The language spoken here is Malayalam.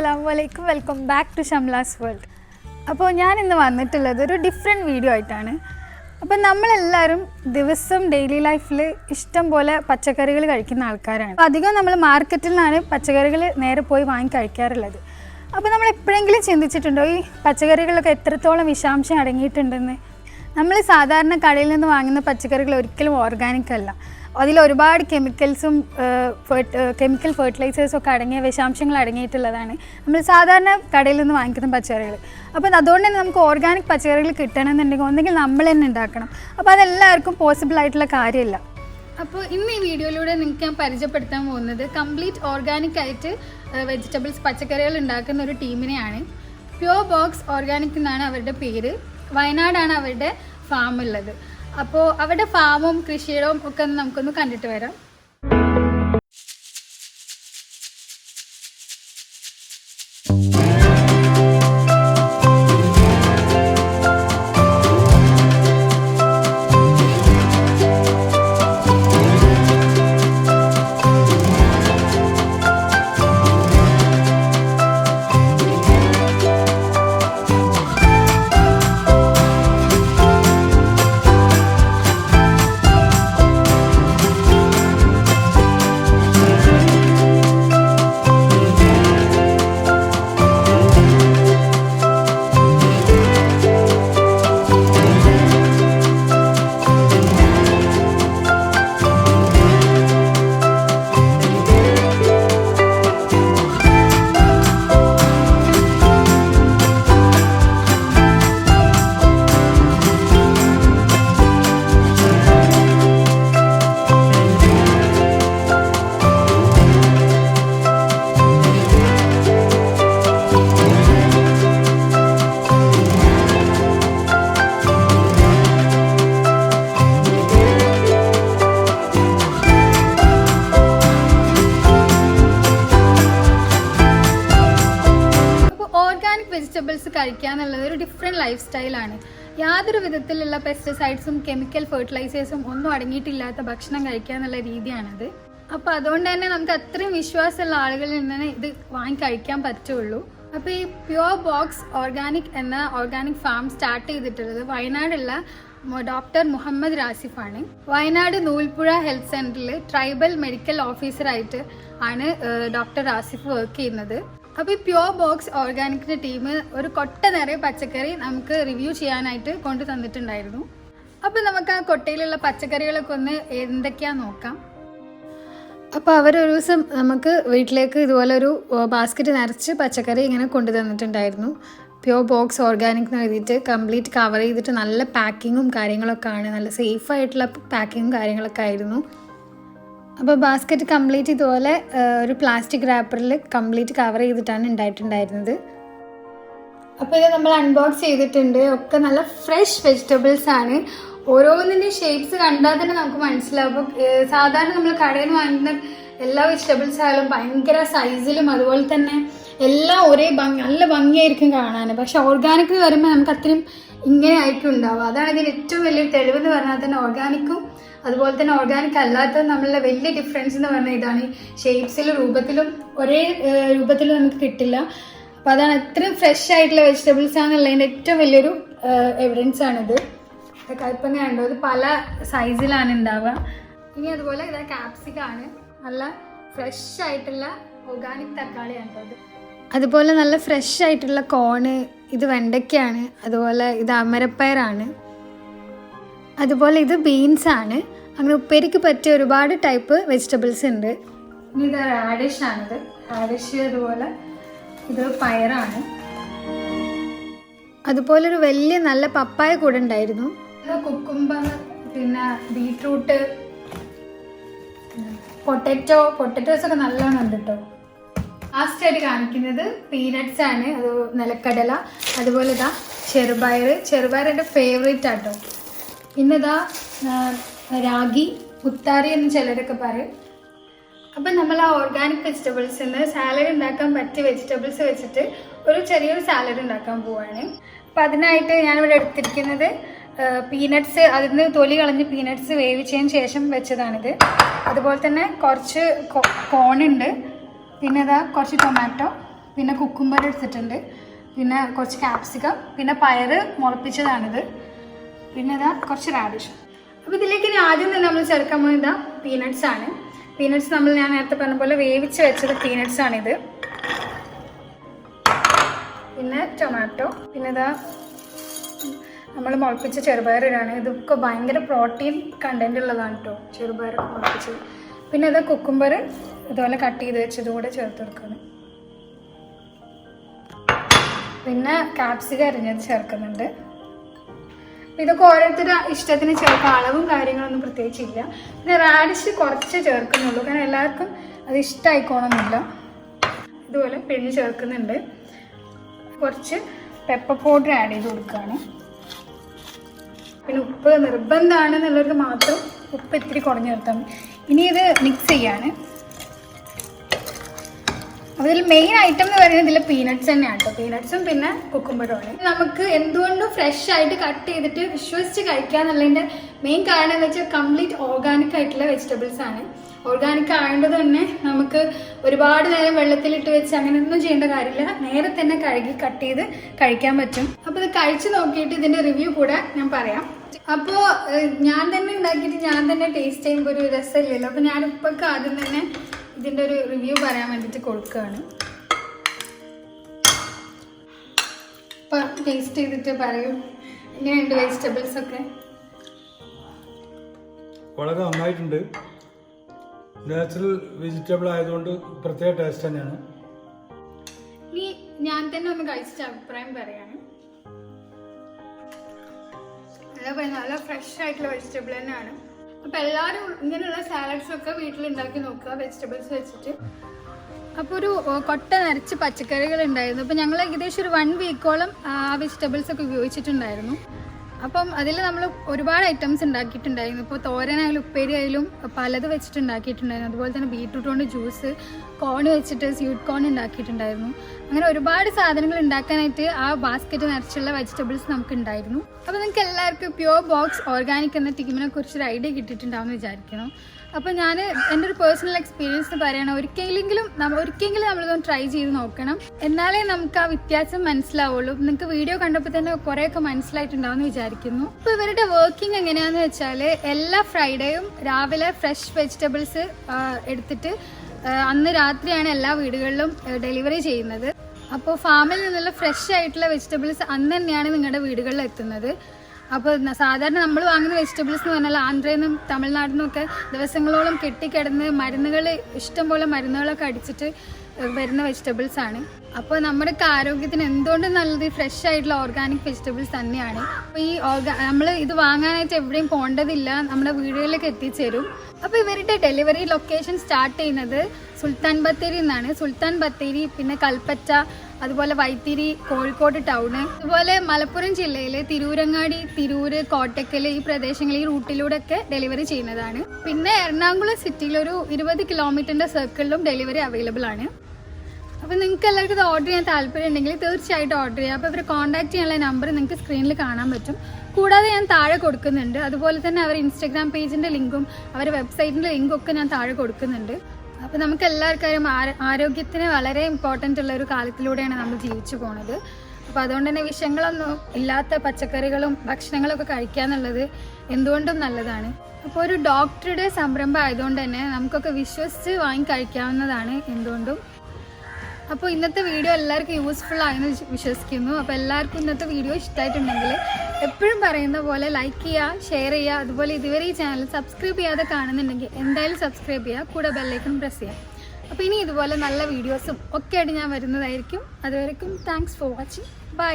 അസ്സാം വലൈക്കും welcome back to Shamla's world. അപ്പോൾ ഞാൻ ഇന്ന് വന്നിട്ടുള്ളത് ഒരു ഡിഫറെന്റ് വീഡിയോ ആയിട്ടാണ്. അപ്പോൾ നമ്മളെല്ലാവരും ദിവസം ഡെയിലി ലൈഫിൽ ഇഷ്ടം പോലെ പച്ചക്കറികൾ കഴിക്കുന്ന ആൾക്കാരാണ്. അപ്പോൾ അധികം നമ്മൾ മാർക്കറ്റിൽ നിന്നാണ് പച്ചക്കറികൾ നേരെ പോയി വാങ്ങി കഴിക്കാറുള്ളത്. അപ്പോൾ നമ്മൾ എപ്പോഴെങ്കിലും ചിന്തിച്ചിട്ടുണ്ടോ ഈ പച്ചക്കറികളൊക്കെ എത്രത്തോളം വിഷാംശം അടങ്ങിയിട്ടുണ്ടെന്ന്? നമ്മൾ സാധാരണ കടയിൽ നിന്ന് വാങ്ങുന്ന പച്ചക്കറികൾ ഒരിക്കലും ഓർഗാനിക് അല്ല. അതിൽ ഒരുപാട് കെമിക്കൽസും കെമിക്കൽ ഫെർട്ടിലൈസേഴ്സും ഒക്കെ അടങ്ങിയ വിഷാംശങ്ങൾ അടങ്ങിയിട്ടുള്ളതാണ്. നമ്മൾ സാധാരണ കടയിൽ നിന്ന് വാങ്ങിക്കുന്ന പച്ചക്കറികൾ. അപ്പോൾ അതുകൊണ്ട് തന്നെ നമുക്ക് ഓർഗാനിക് പച്ചക്കറികൾ കിട്ടണമെന്നുണ്ടെങ്കിൽ ഒന്നെങ്കിൽ നമ്മൾ തന്നെ ഉണ്ടാക്കണം. അപ്പോൾ അതെല്ലാവർക്കും പോസിബിൾ ആയിട്ടുള്ള കാര്യമില്ല. അപ്പോൾ ഇന്ന് ഈ വീഡിയോയിലൂടെ നിങ്ങൾക്ക് ഞാൻ പരിചയപ്പെടുത്താൻ പോകുന്നത് കംപ്ലീറ്റ് ഓർഗാനിക് ആയിട്ട് വെജിറ്റബിൾസ് പച്ചക്കറികൾ ഉണ്ടാക്കുന്ന ഒരു ടീമിനെയാണ്. പ്യൂർ ബോക്സ് ഓർഗാനിക് എന്നാണ് അവരുടെ പേര്. വയനാടാണ് അവരുടെ ഫാം ഉള്ളത്. അപ്പോൾ അവിടെ ഫാമും കൃഷിയിടവും ഒക്കെ നമുക്കൊന്ന് കണ്ടിട്ട് വരാം. വെജിറ്റബിൾസ് കഴിക്കുക എന്നുള്ളത് ഒരു ഡിഫറെന്റ് ലൈഫ് സ്റ്റൈലാണ് യാതൊരു വിധത്തിലുള്ള പെസ്റ്റിസൈഡ്സും കെമിക്കൽ ഫെർട്ടിലൈസേഴ്സും ഒന്നും അടങ്ങിയിട്ടില്ലാത്ത ഭക്ഷണം കഴിക്കുക എന്നുള്ള രീതിയാണത്. അപ്പോൾ അതുകൊണ്ട് തന്നെ നമുക്ക് അത്രയും വിശ്വാസമുള്ള ആളുകളിൽ നിന്ന് ഇത് വാങ്ങി കഴിക്കാൻ പറ്റുള്ളൂ. അപ്പോൾ ഈ പ്യുവർ ബോക്സ് ഓർഗാനിക് എന്ന ഓർഗാനിക് ഫാം സ്റ്റാർട്ട് ചെയ്തിട്ടുള്ളത് വയനാടുള്ള ഡോക്ടർ മുഹമ്മദ് റാസിഫാണ് വയനാട് നൂൽപ്പുഴ ഹെൽത്ത് സെന്ററിൽ ട്രൈബൽ മെഡിക്കൽ ഓഫീസറായിട്ട് ആണ് ഡോക്ടർ റാസിഫ് വർക്ക് ചെയ്യുന്നത്. അപ്പോൾ ഈ പ്യുവർ ബോക്സ് ഓർഗാനിക്കിന്റെ ടീം ഒരു കൊട്ട നിറയെ പച്ചക്കറി നമുക്ക് റിവ്യൂ ചെയ്യാനായിട്ട് കൊണ്ടു തന്നിട്ടുണ്ടായിരുന്നു. അപ്പോൾ നമുക്ക് ആ കൊട്ടയിലുള്ള പച്ചക്കറികളൊക്കെ ഒന്ന് എന്തൊക്കെയാ നോക്കാം. അപ്പോൾ അവരൊരു ദിവസം നമുക്ക് വീട്ടിലേക്ക് ഇതുപോലെ ഒരു ബാസ്ക്കറ്റ് നിറച്ച് പച്ചക്കറി ഇങ്ങനെ കൊണ്ടു തന്നിട്ടുണ്ടായിരുന്നു. പ്യോർ ബോക്സ് ഓർഗാനിക് എന്ന് എഴുതിയിട്ട് കംപ്ലീറ്റ് കവർ ചെയ്തിട്ട് നല്ല പാക്കിങ്ങും കാര്യങ്ങളൊക്കെ ആണ്. നല്ല സേഫ് ആയിട്ടുള്ള പാക്കിങ്ങും കാര്യങ്ങളൊക്കെ ആയിരുന്നു. അപ്പോൾ ബാസ്ക്കറ്റ് കംപ്ലീറ്റ് ഇതുപോലെ ഒരു പ്ലാസ്റ്റിക് റാപ്പറിൽ കംപ്ലീറ്റ് കവർ ചെയ്തിട്ടാണ് ഉണ്ടായിട്ടുണ്ടായിരുന്നത് അപ്പോൾ ഇത് നമ്മൾ അൺബോക്സ് ചെയ്തിട്ടുണ്ട്. ഒക്കെ നല്ല ഫ്രഷ് വെജിറ്റബിൾസ് ആണ്. ഓരോന്നിന്റെ ഷേപ്സ് കണ്ടാൽ തന്നെ നമുക്ക് മനസ്സിലാവും. അപ്പോൾ സാധാരണ നമ്മൾ കടയിൽ നിന്ന് വാങ്ങുന്ന എല്ലാ വെജിറ്റബിൾസ് ആയാലും ഭയങ്കര സൈസിലും അതുപോലെ തന്നെ എല്ലാം ഒരേ ഭംഗി നല്ല ഭംഗിയായിരിക്കും കാണാൻ പക്ഷെ ഓർഗാനിക് വരുമ്പോൾ നമുക്ക് അത്രയും ഇങ്ങനെ ആയിരിക്കും ഉണ്ടാവുക അതാണ് ഇതിന് ഏറ്റവും വലിയൊരു തെളിവ് എന്ന് പറഞ്ഞാൽ തന്നെ ഓർഗാനിക്കും അതുപോലെ തന്നെ ഓർഗാനിക് അല്ലാത്ത നമ്മളുടെ വലിയ ഡിഫറൻസ് എന്ന് പറഞ്ഞാൽ ഇതാണ് ഷേപ്സിലും രൂപത്തിലും ഒരേ രൂപത്തിലും നമുക്ക് കിട്ടില്ല. അപ്പോൾ അതാണ് എത്രയും ഫ്രഷ് ആയിട്ടുള്ള വെജിറ്റബിൾസ് ആണെന്നുള്ളതിന്റെ ഏറ്റവും വലിയൊരു എവിഡൻസ് ആണിത്. കയ്പങ്ങ ഉണ്ടോ ഇത് പല സൈസിലാണ് ഉണ്ടാവുക. ഇനി അതുപോലെ ഇതാ ക്യാപ്സിക്കാണ് നല്ല ഫ്രഷ് ആയിട്ടുള്ള ഓർഗാനിക് തക്കാളിയാണ് കേട്ടോ അതുപോലെ നല്ല ഫ്രഷ് ആയിട്ടുള്ള കോണ് ഇത് വെണ്ടയ്ക്കാണ് അതുപോലെ ഇത് അമരപ്പയറാണ്. അതുപോലെ ഇത് ബീൻസ് ആണ്. അങ്ങനെ ഉപ്പേരിക്ക് പറ്റിയ ഒരുപാട് ടൈപ്പ് വെജിറ്റബിൾസ് ഉണ്ട്. ഇനി ഇത് റാഡിഷ് ആണിത് റാഡിഷ് അതുപോലെ ഇത് പയറാണ്. അതുപോലെ ഒരു വലിയ നല്ല പപ്പായ കൂടെ ഉണ്ടായിരുന്നു. കുക്കുംബർ പിന്നെ ബീട്രൂട്ട് പൊട്ടറ്റോ പൊട്ടറ്റോസ് ഒക്കെ നല്ലോണം ഉണ്ട് കേട്ടോ ലാസ്റ്റ് ആയിട്ട് കാണിക്കുന്നത് പീനട്സ് ആണ്. അത് നിലക്കടല അതുപോലെ ഇതാ ചെറുപയർ ചെറുപയർ എന്റെ ഫേവറേറ്റ് ആട്ടോ. പിന്നെ ഇതാ രാഗി മുത്താറി എന്ന് ചിലരൊക്കെ പറയും. അപ്പം നമ്മൾ ആ ഓർഗാനിക് വെജിറ്റബിൾസ് നിന്ന് സാലഡ് ഉണ്ടാക്കാൻ പറ്റിയ വെജിറ്റബിൾസ് വെച്ചിട്ട് ഒരു ചെറിയൊരു സാലഡ് ഉണ്ടാക്കാൻ പോവാണ്. അപ്പം അതിനായിട്ട് ഞാനിവിടെ എടുത്തിരിക്കുന്നത് പീനട്സ് അതിൽ നിന്ന് തൊലി കളഞ്ഞ് പീനട്സ് വേവിച്ചതിന് ശേഷം വെച്ചതാണിത്. അതുപോലെ തന്നെ കുറച്ച് കോണുണ്ട് പിന്നെ ഇതാ കുറച്ച് ടൊമാറ്റോ പിന്നെ കുക്കുംബർ എടുത്തിട്ടുണ്ട് പിന്നെ കുറച്ച് ക്യാപ്സിക്കം പിന്നെ പയറ് മുളപ്പിച്ചതാണിത്. പിന്നെ ഇതാ കുറച്ച് റാഡിഷ് അപ്പോൾ ഇതിലേക്ക് ഇനി ആദ്യം തന്നെ നമ്മൾ ചേർക്കാൻ പോകുന്നത് പീനട്സ് ആണ്. പീനട്സ് നമ്മൾ ഞാൻ നേരത്തെ പറഞ്ഞ പോലെ വേവിച്ച് വെച്ചത് പീനട്സ് ആണിത്. പിന്നെ ടൊമാറ്റോ പിന്നെ ഇതാ നമ്മൾ മുളപ്പിച്ച ചെറുപയറാണ് ഇതൊക്കെ ഭയങ്കര പ്രോട്ടീൻ കണ്ടന്റ് ഉള്ളതാണ് കേട്ടോ ചെറുപയർ മുളപ്പിച്ചത്. പിന്നെ അത് കുക്കുംബർ ഇതുപോലെ കട്ട് ചെയ്ത് വെച്ചത് കൂടെ ചേർത്ത് കൊടുക്കണം. പിന്നെ കാപ്സിക അരിഞ്ഞത് ചേർക്കുന്നുണ്ട്. ഇതൊക്കെ ഓരോരുത്തരുടെ ഇഷ്ടത്തിന് ചേർക്കാം. അളവും കാര്യങ്ങളൊന്നും പ്രത്യേകിച്ചില്ല. പിന്നെ റാഡിഷ് കുറച്ച് ചേർക്കുന്നുള്ളൂ. കാരണം എല്ലാവർക്കും അത് ഇഷ്ടമായിക്കോണമെന്നില്ല ഇതുപോലെ പിഴിഞ്ഞ് ചേർക്കുന്നുണ്ട്. കുറച്ച് പെപ്പർ പൗഡർ ആഡ് ചെയ്ത് കൊടുക്കുകയാണ് പിന്നെ ഉപ്പ് നിർബന്ധമാണ് മാത്രം ഉപ്പ് ഇത്തിരി കുറഞ്ഞു നിർത്താം. ഇനി ഇത് മിക്സ് ചെയ്യാണ്. അതിൽ മെയിൻ ഐറ്റം എന്ന് പറയുന്നത് ഇതിൽ പീനട്ട്സ് തന്നെയാണ് കേട്ടോ പീനട്ട്സും പിന്നെ കുക്കുംബറുമാണ് നമുക്ക് എന്തുകൊണ്ടും ഫ്രഷ് ആയിട്ട് കട്ട് ചെയ്തിട്ട് വിശ്വസിച്ച് കഴിക്കുക എന്നുള്ളതിന്റെ മെയിൻ കാരണം എന്ന് വെച്ചാൽ കംപ്ലീറ്റ് ഓർഗാനിക് ആയിട്ടുള്ള വെജിറ്റബിൾസ് ആണ്. ഓർഗാനിക് ആയതുകൊണ്ട് തന്നെ നമുക്ക് ഒരുപാട് നേരം വെള്ളത്തിലിട്ട് വെച്ച് അങ്ങനെയൊന്നും ചെയ്യേണ്ട കാര്യമില്ല. നേരെ തന്നെ കഴുകി കട്ട് ചെയ്ത് കഴിക്കാൻ പറ്റും. അപ്പോൾ ഇത് കഴിച്ച് നോക്കിയിട്ട് ഇതിന്റെ റിവ്യൂ കൂടെ ഞാൻ പറയാം. അപ്പോൾ ഞാൻ തന്നെ ഉണ്ടാക്കിയിട്ട് ഞാൻ തന്നെ ടേസ്റ്റ് ചെയ്യുമ്പോൾ ഒരു രസമില്ലല്ലോ. അപ്പോൾ ഞാൻ ഇപ്പൊക്കെ ആദ്യം തന്നെ ഇതിന്റെ ഒരു റിവ്യൂ പറയാൻ വേണ്ടിയിട്ട് കൊടുക്കുകയാണ് അപ്പം ടേസ്റ്റ് ചെയ്തിട്ട് പറയൂ. എങ്ങനെയുണ്ട് വെജിറ്റബിൾസ് ഒക്കെ? വളരെ നന്നായിട്ടുണ്ട്. നാച്ചുറൽ വെജിറ്റബിൾ ആയതുകൊണ്ട് പ്രത്യേക ടേസ്റ്റ് തന്നെയാണ്. ഇനി ഞാൻ തന്നെ ഒന്ന് കഴിച്ചിട്ട് അഭിപ്രായം പറയാണ് അതേപോലെ നല്ല ഫ്രഷ് ആയിട്ടുള്ള വെജിറ്റബിൾ തന്നെയാണ്. അപ്പൊ എല്ലാവരും ഇങ്ങനെയുള്ള സാലഡ്സ് ഒക്കെ വീട്ടിൽ ഉണ്ടാക്കി നോക്കുക വെജിറ്റബിൾസ് വെച്ചിട്ട്. അപ്പോൾ ഒരു കൊട്ട നിറച്ച് പച്ചക്കറികൾ ഉണ്ടായിരുന്നു. അപ്പോൾ ഞങ്ങൾ ഏകദേശം ഒരു വൺ വീക്കോളം ആ വെജിറ്റബിൾസ് ഒക്കെ ഉപയോഗിച്ചിട്ടുണ്ടായിരുന്നു. അപ്പം അതിൽ നമ്മൾ ഒരുപാട് ഐറ്റംസ് ഉണ്ടാക്കിയിട്ടുണ്ടായിരുന്നു. ഇപ്പോൾ തോരനായാലും ഉപ്പേരി ആയാലും പലത് വെച്ചിട്ട് ഉണ്ടാക്കിയിട്ടുണ്ടായിരുന്നു അതുപോലെ തന്നെ ബീട്രൂട്ട് കൊണ്ട് ജ്യൂസ് കോൺ വെച്ചിട്ട് സ്വീറ്റ് കോൺ ഉണ്ടാക്കിയിട്ടുണ്ടായിരുന്നു. അങ്ങനെ ഒരുപാട് സാധനങ്ങൾ ഉണ്ടാക്കാനായിട്ട് ആ ബാസ്ക്കറ്റ് നിറച്ചുള്ള വെജിറ്റബിൾസ് നമുക്ക് ഉണ്ടായിരുന്നു അപ്പോൾ നിങ്ങൾക്ക് എല്ലാവർക്കും പ്യുവർ ബോക്സ് ഓർഗാനിക് എന്ന ടീമിനെ കുറിച്ചൊരു ഐഡിയ കിട്ടിയിട്ടുണ്ടാവുമെന്ന് വിചാരിക്കണം അപ്പോൾ ഞാൻ എന്റെ ഒരു പേഴ്സണൽ എക്സ്പീരിയൻസ് പറയണം. ഒരിക്കലെങ്കിലും നമ്മ ഒരിക്കലെങ്കിലും നമ്മളിതൊന്ന് ട്രൈ ചെയ്ത് നോക്കണം. എന്നാലേ നമുക്ക് ആ വ്യത്യാസം മനസ്സിലാവുള്ളൂ. നിങ്ങൾക്ക് വീഡിയോ കണ്ടപ്പോൾ തന്നെ കുറേയൊക്കെ മനസ്സിലായിട്ടുണ്ടാവും എന്ന് വിചാരിക്കുന്നു. അപ്പോൾ ഇവരുടെ വർക്കിംഗ് എങ്ങനെയാണെന്ന് വെച്ചാൽ എല്ലാ ഫ്രൈഡേയും രാവിലെ ഫ്രഷ് വെജിറ്റബിൾസ് എടുത്തിട്ട് അന്ന് രാത്രിയാണ് എല്ലാ വീടുകളിലും ഡെലിവറി ചെയ്യുന്നത്. അപ്പോൾ ഫാമിൽ നിന്നുള്ള ഫ്രഷ് ആയിട്ടുള്ള വെജിറ്റബിൾസ് അന്ന് തന്നെയാണ് നിങ്ങളുടെ വീടുകളിൽ എത്തുന്നത് അപ്പോൾ സാധാരണ നമ്മൾ വാങ്ങുന്ന വെജിറ്റബിൾസ് എന്ന് പറഞ്ഞാൽ ആന്ധ്രയിൽ നിന്നും തമിഴ്നാട്ടിൽ നിന്നൊക്കെ ദിവസങ്ങളോളം കെട്ടിക്കിടന്ന് മരുന്നുകൾ ഇഷ്ടംപോലെ മരുന്നുകളൊക്കെ അടിച്ചിട്ട് വരുന്ന വെജിറ്റബിൾസ് ആണ്. അപ്പോൾ നമ്മുടെ ആരോഗ്യത്തിന് എന്തുകൊണ്ടും നല്ലത്? ഫ്രഷ് ആയിട്ടുള്ള ഓർഗാനിക് വെജിറ്റബിൾസ് തന്നെയാണ്. അപ്പോൾ ഈ ഓർഗാ നമ്മൾ ഇത് വാങ്ങാനായിട്ട് എവിടെയും പോകേണ്ടതില്ല നമ്മുടെ വീടുകളിലേക്ക് എത്തിച്ചേരും. അപ്പോൾ ഇവരുടെ ഡെലിവറി ലൊക്കേഷൻ സ്റ്റാർട്ട് ചെയ്യുന്നത് സുൽത്താൻ ബത്തേരി എന്നാണ് സുൽത്താൻ ബത്തേരി പിന്നെ കൽപ്പറ്റ അതുപോലെ വൈത്തിരി കോഴിക്കോട് ടൗൺ അതുപോലെ മലപ്പുറം ജില്ലയിലെ തിരൂരങ്ങാടി തിരൂര് കോട്ടക്കൽ ഈ പ്രദേശങ്ങളിൽ ഈ റൂട്ടിലൂടെ ഒക്കെ ഡെലിവറി ചെയ്യുന്നതാണ്. പിന്നെ എറണാകുളം സിറ്റിയിൽ ഒരു ഇരുപത് കിലോമീറ്ററിന്റെ സർക്കിളിലും ഡെലിവറി അവൈലബിൾ ആണ്. അപ്പോൾ നിങ്ങൾക്ക് എല്ലാവർക്കും ഇത് ഓർഡർ ചെയ്യാൻ താല്പര്യം ഉണ്ടെങ്കിൽ തീർച്ചയായിട്ടും ഓർഡർ ചെയ്യാം. അപ്പോൾ ഇവരെ കോൺടാക്ട് ചെയ്യാനുള്ള നമ്പർ നിങ്ങൾക്ക് സ്ക്രീനിൽ കാണാൻ പറ്റും. കൂടാതെ ഞാൻ താഴെ കൊടുക്കുന്നുണ്ട്. അതുപോലെ തന്നെ അവർ ഇൻസ്റ്റാഗ്രാം പേജിന്റെ ലിങ്കും അവരുടെ വെബ്സൈറ്റിന്റെ ലിങ്കും ഒക്കെ ഞാൻ താഴെ കൊടുക്കുന്നുണ്ട്. അപ്പോൾ നമുക്ക് എല്ലാവർക്കും ആരോഗ്യത്തിന് വളരെ ഇമ്പോർട്ടന്റ് ഉള്ള ഒരു കാലത്തിലൂടെയാണ് നമ്മൾ ജീവിച്ചു പോണത്. അപ്പോൾ അതുകൊണ്ട് തന്നെ വിഷങ്ങളൊന്നും ഇല്ലാത്ത പച്ചക്കറികളും ഭക്ഷണങ്ങളൊക്കെ കഴിക്കുക എന്നുള്ളത് എന്തുകൊണ്ടും നല്ലതാണ്. അപ്പോൾ ഒരു ഡോക്ടറുടെ സംരംഭം ആയതുകൊണ്ട് തന്നെ നമുക്കൊക്കെ വിശ്വസിച്ച് വാങ്ങി കഴിക്കാവുന്നതാണ് എന്തുകൊണ്ടും. അപ്പോൾ ഇന്നത്തെ വീഡിയോ എല്ലാവർക്കും യൂസ്ഫുൾ ആയെന്ന് വിശ്വ- വിശ്വസിക്കുന്നു. അപ്പോൾ എല്ലാവർക്കും ഇന്നത്തെ വീഡിയോ ഇഷ്ടമായിട്ടുണ്ടെങ്കിൽ എപ്പോഴും പറയുന്ന പോലെ ലൈക്ക് ചെയ്യുക ഷെയർ ചെയ്യുക അതുപോലെ ഇതുവരെ ഈ ചാനൽ സബ്സ്ക്രൈബ് ചെയ്യാതെ കാണുന്നുണ്ടെങ്കിൽ എന്തായാലും സബ്സ്ക്രൈബ് ചെയ്യുക കൂടെ ബെല്ലൈക്കൺ പ്രസ് ചെയ്യുക. അപ്പോൾ ഇനി ഇതുപോലെ നല്ല വീഡിയോസും ഒക്കെ ആയിട്ട് ഞാൻ വരുന്നതായിരിക്കും. അതുവരെക്കും താങ്ക്സ് ഫോർ വാച്ചിങ് ബൈ